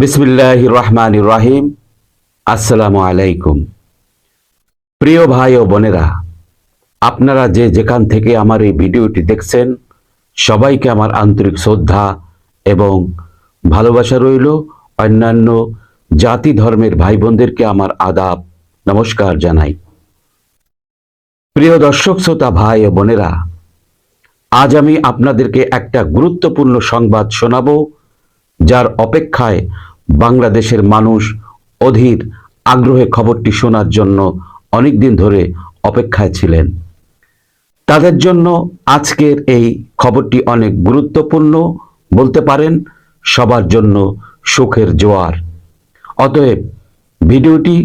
বিসমিল্লাহ রহমান রাহিম আসসালামু আলাইকুম প্রিয় ভাই ও বোনেরা, আপনারা যে যেখান থেকে আমার এই ভিডিওটি দেখছেন, সবাইকে আমার আন্তরিক শ্রদ্ধা এবং ভালোবাসা রইল। অন্যান্য জাতি ধর্মের ভাই বোনদেরকে আমার আদাব, নমস্কার জানাই। প্রিয় দর্শক, শ্রোতা, ভাই ও বোনেরা, আজ আমি আপনাদেরকে একটা গুরুত্বপূর্ণ সংবাদ শোনাবো, যার অপেক্ষায় বাংলাদেশের মানুষ অধীর আগ্রহে খবরটি শোনার জন্য অনেক দিন ধরে অপেক্ষায় ছিলেন। তাদের জন্য আজকের এই খবরটি অনেক গুরুত্বপূর্ণ বলতে পারেন, সবার জন্য সুখের জোয়ার। অতএব ভিডিওটি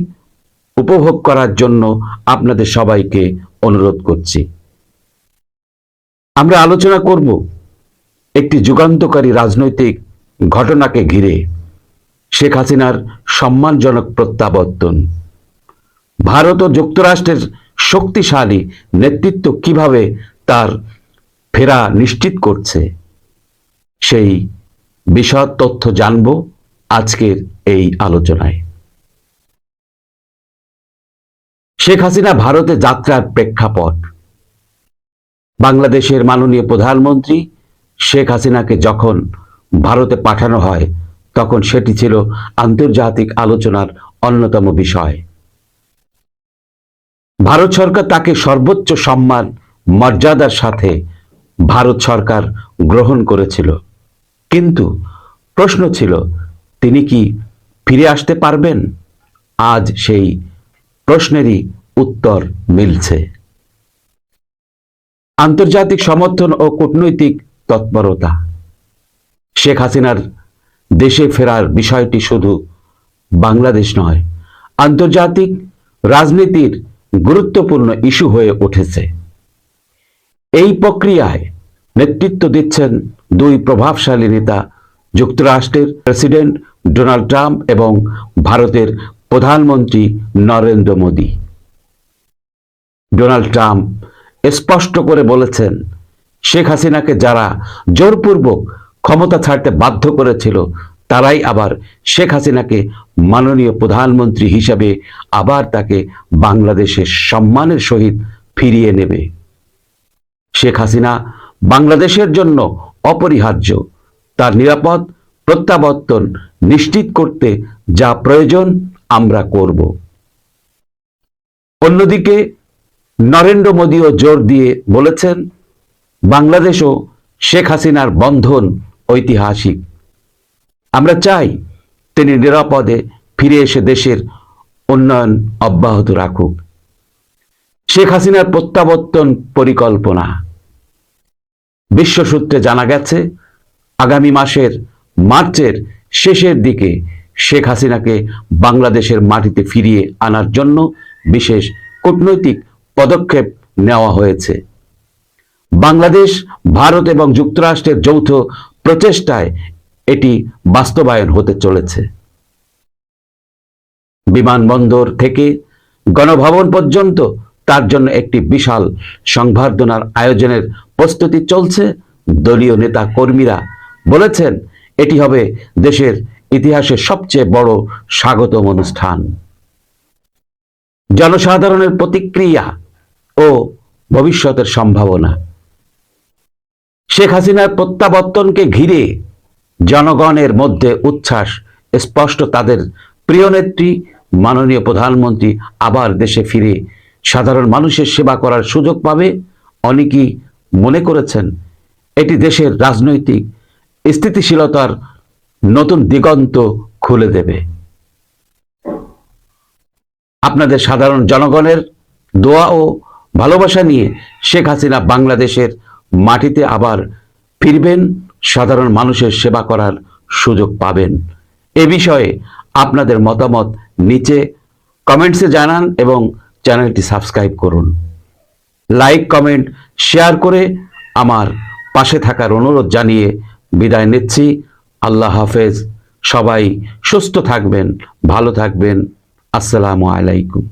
উপভোগ করার জন্য আপনাদের সবাইকে অনুরোধ করছি। আমরা আলোচনা করব একটি যুগান্তকারী রাজনৈতিক ঘটনাকে ঘিরে। শেখ হাসিনার সম্মানজনক প্রত্যাবর্তন। ভারত ও যুক্তরাষ্ট্রের শক্তিশালী নেতৃত্ব কীভাবে তার ফেরা নিশ্চিত করছে, সেই বিশদ তথ্য জানব আজকের এই আলোচনায়। শেখ হাসিনা ভারতে যাত্রার প্রেক্ষাপট। বাংলাদেশের মাননীয় প্রধানমন্ত্রী শেখ হাসিনাকে যখন ভারতে পাঠানো হয় তখন সেটি ছিল আন্তর্জাতিক আলোচনার অন্যতম বিষয়। ভারত সরকার তাকে সর্বোচ্চ সম্মান, মর্যাদার সাথে ভারত সরকার গ্রহণ করেছিল। কিন্তু প্রশ্ন ছিল, তিনি কি ফিরে আসতে পারবেন? আজ সেই প্রশ্নেরই উত্তর মিলছে। আন্তর্জাতিক সমর্থন ও কূটনৈতিক তৎপরতা। শেখ হাসিনার দেশে ফেরার বিষয়টি শুধু বাংলাদেশ নয়, আন্তর্জাতিক রাজনীতির গুরুত্বপূর্ণ ইস্যু হয়ে উঠেছে। এই প্রক্রিয়ায় নেতৃত্ব দিচ্ছেন দুই প্রভাবশালী নেতা, যুক্তরাষ্ট্রের প্রেসিডেন্ট ডোনাল্ড ট্রাম্প এবং ভারতের প্রধানমন্ত্রী নরেন্দ্র মোদী। ডোনাল্ড ট্রাম্প স্পষ্ট করে বলেছেন, শেখ হাসিনাকে যারা জোরপূর্বক ক্ষমতা ছাড়তে বাধ্য করেছিল, তারাই আবার শেখ হাসিনাকে মাননীয় প্রধানমন্ত্রী হিসাবে আবার তাকে বাংলাদেশের সম্মানের সহিত ফিরিয়ে নেবে। শেখ হাসিনা বাংলাদেশের জন্য অপরিহার্য। তার নিরাপদ প্রত্যাবর্তন নিশ্চিত করতে যা প্রয়োজন, আমরা করব। অন্যদিকে নরেন্দ্র মোদীও জোর দিয়ে বলেছেন, বাংলাদেশও শেখ হাসিনার বন্ধন ঐতিহাসিক। আমরা চাই তিনি নিরাপদে ফিরে এসে দেশের উন্নয়ন অব্যাহত রাখুক। শেখ হাসিনার প্রত্যাবর্তন পরিকল্পনা। বিশ্বসূত্রে জানা গেছে, আগামী মাসের মার্চের শেষের দিকে শেখ হাসিনাকে বাংলাদেশের মাটিতে ফিরিয়ে আনার জন্য বিশেষ কূটনৈতিক পদক্ষেপ নেওয়া হয়েছে। বাংলাদেশ, ভারত এবং যুক্তরাষ্ট্রের যৌথ প্রচেষ্টায় এটি বাস্তবায়ন হতে চলেছে। বিমানবন্দর থেকে গণভবন পর্যন্ত তার জন্য একটি বিশাল সংবর্ধনার আয়োজনের প্রস্তুতি চলছে, দলীয় নেতা কর্মীরা বলেছেন এটি হবে দেশের ইতিহাসের সবচেয়ে বড় স্বাগতম অনুষ্ঠান। জনসাধারণের প্রতিক্রিয়া ও ভবিষ্যতের সম্ভাবনা। শেখ হাসিনার প্রত্যাবর্তনকে ঘিরে জনগণের মধ্যে উচ্ছ্বাস, স্পষ্ট তাদের প্রিয় নেত্রী, মাননীয় প্রধানমন্ত্রী আবার দেশে ফিরে সাধারণ মানুষের সেবা করার সুযোগ পাবে অনেকেই মনে করেছেন এটি দেশের রাজনৈতিক স্থিতিশীলতার নতুন দিগন্ত খুলে দেবে। আপনাদের সাধারণ জনগণের দোয়া ও ভালোবাসা নিয়ে শেখ হাসিনা বাংলাদেশের মাটিতে আবার ফিরবেন, সাধারণ মানুষের সেবা করার সুযোগ পাবেন। এ বিষয়ে আপনাদের মতামত নিচে কমেন্টসে জানান এবং চ্যানেলটি সাবস্ক্রাইব করুন। লাইক, কমেন্ট, শেয়ার করে আমার পাশে থাকার অনুরোধ জানিয়ে বিদায় নিচ্ছি। আল্লাহ হাফেজ। সবাই সুস্থ থাকবেন, ভালো থাকবেন। আসসালামু আলাইকুম।